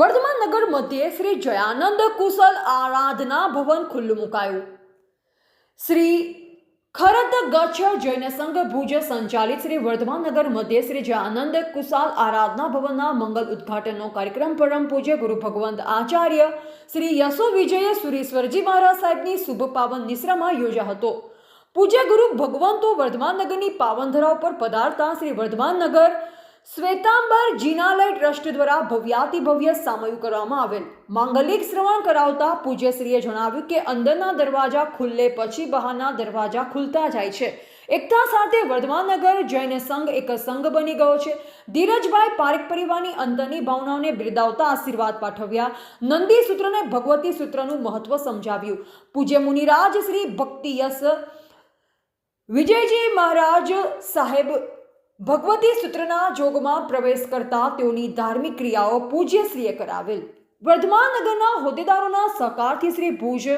વર્ધમાન નગર મધ્યે શ્રી જયાનંદ કુશલ આરાધના ભવન ખુલ્લું મુકાયું. શ્રી ખરદ ગચ્છ જૈન સંઘ ભુજ સંચાલિત શ્રી વર્ધમાન નગર મધ્યે શ્રી જયાનંદ કુશાલ આરાધના ભવનના મંગલ ઉદ્ઘાટનનો કાર્યક્રમ પરમ પૂજ્ય ગુરુ ભગવંત આચાર્ય શ્રી યશો વિજય સુરેશ્વરજી મહારાજ સાહેબની શુભ પાવન નિશ્રામાં યોજા હતો. પૂજ્ય ગુરુ ભગવંતો વર્ધમાન નગરની પાવનધરા ઉપર પધારતા શ્રી વર્ધમાન નગર શ્વેતાંબર જીનાલય ટ્રસ્ટ દ્વારા ભવ્યાતિ ભવ્ય સામયું કરવામાં આવેલ. માંગલિક શ્રવણ કરાવતા પૂજ્યશ્રીએ જણાવ્યું કે અંદરના દરવાજા ખુલ્લે પછી બહારના દરવાજા ખુલતા જાય છે. એકતા સાથે વર્ધમાનગર જૈન સંઘ એક સંઘ બની ગયો છે. ધીરજભાઈ પારેખ પરિવારની અંતરની ભાવનાઓને બિરદાવતા આશીર્વાદ પાઠવ્યા. નંદી સૂત્રને ભગવતી સૂત્રનું મહત્વ સમજાવ્યું. પૂજ્ય મુનિરાજ શ્રી ભક્તિયસ વિજયજી મહારાજ સાહેબ ભગવતી સૂત્રના જોગમાં પ્રવેશ કરતા તેઓની ધાર્મિક ક્રિયાઓ પૂજ્યશ્રીએ કરાવેલ. વર્ધમાન નગરના હોદ્દેદારોના સહકારથી શ્રી ભુજ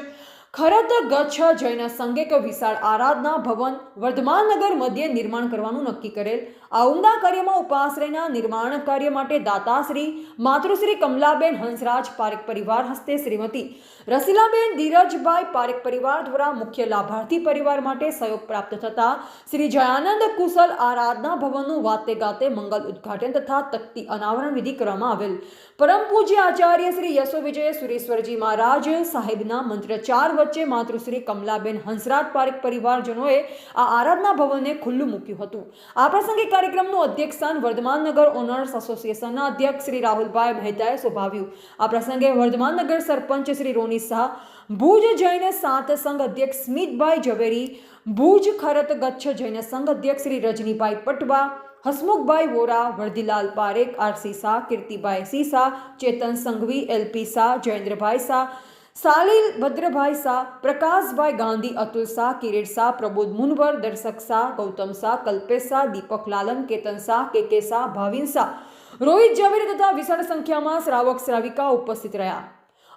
ખરત ગચ્છ જૈન સંઘે વિશાળ આરાધના ભવન વર્ધમાનનગર મધ્યે નિર્માણ કરવાનું નક્કી કરેલ. આ ઉમદા કાર્યમાં ઉપાશ્રયના નિર્માણ કાર્ય માટે દાતાશ્રી, માતૃશ્રી કમલાબેન હંસરાજ, પારેખ પરિવાર હસ્તે શ્રીમતી રસીલાબેન ધીરજભાઈ, પારેખ પરિવાર દ્વારા મુખ્ય લાભાર્થી પરિવાર માટે સહયોગ પ્રાપ્ત થતા શ્રી જયાનંદ કુશલ આરાધના ભવનનું વાતે ગાતે મંગલ ઉદ્ઘાટન તથા તકતી અનાવરણ વિધિ કરવામાં આવેલ. પરમ પૂજ્ય આચાર્ય શ્રી યશો વિજય સુરેશ્વરજી મહારાજ સાહેબના મંત્રચાર વચ્ચે માતૃશ્રી કમલાબેન હંસરાજ પારેખ પરિવારજનોએ આ આરાધના ભવનને ખુલ્લું મૂક્યું હતું. આ પ્રસંગે કાર્યક્રમનું અધ્યક્ષ સ્થાન વર્ધમાન ઓનર્સ એસોસિએશનના અધ્યક્ષ શ્રી રાહુલભાઈ મહેતાએ શોભાવ્યું. આ પ્રસંગે વર્ધમાનનગર સરપંચ શ્રી રોની શાહ, ભુજ જૈન સાત સંઘ અધ્યક્ષ સ્મિતભાઈ ઝવેરી, ભુજ ખરત ગચ્છ જૈન સંઘ અધ્યક્ષ Shri Rajnibhai Patwa, Hasmukhbhai Vora, Vardhilal Parekh, R C Shah, Kirtibhai C Shah Chetan Sanghvi L P Shah, Jayendrabhai Shah Salil Bhadrabhai Shah, Prakashbhai Gandhi, Atul Shah, Kirit Shah, Prabodh Munvar, Darshak Shah, Gautam Shah, Kalpesh Shah, દીપક લાલન, કેતન શાહ, કે કે શાહ, ભાવિન શાહ. રોહિત ઝવેરી તથા વિશાળ સંખ્યામાં શ્રાવક શ્રાવિકા ઉપસ્થિત રહ્યા.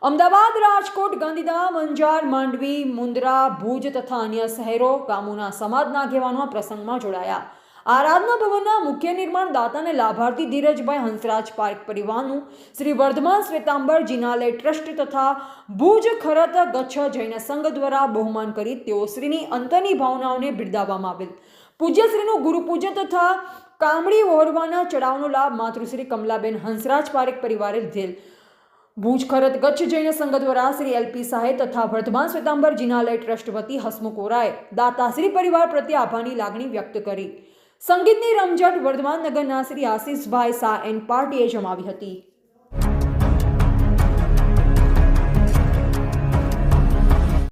અમદાવાદ, રાજકોટ, ગાંધીધામ, અંજાર, માંડવી, મુન્દ્રા, ભુજ તથા અન્ય શહેરો ગામોના સમાજના આગેવાનો પ્રસંગમાં જોડાયા. આરાધના ભવનના મુખ્ય નિર્માણ દાતાને લાભાર્થી ધીરજભાઈ હંસરાજ પાર્ક પરિવારનું શ્રી વર્ધમાન શ્વેતાંબર જિનાલય ટ્રસ્ટ તથા ભુજ ખરત ગચ્છ જૈન સંઘ દ્વારા બહુમાન કરી તેઓ શ્રીની અંતરની ભાવનાઓને બિરદાવવામાં આવેલ. પૂજ્યશ્રીનું ગુરુપૂજન તથા કામડી ઓહરવાના ચડાવનો લાભ માતૃશ્રી કમલાબેન હંસરાજ પારેખ પરિવારે લીધેલ. ભુજ ખરત ગચ્છ જૈન સંઘ દ્વારા શ્રી એલપી સાહેબ તથા વર્ધમાન શ્વેતાંબર જિનાલય ટ્રસ્ટ વતી હસમુખ ઓરાએ દાતાશ્રી પરિવાર પ્રત્યે આભારની લાગણી વ્યક્ત કરી. સંગીતની રમઝટ વર્ધમાન નગરના શ્રી આશીષભાઈ શાહ એન્ડ પાર્ટીએ જમાવી હતી.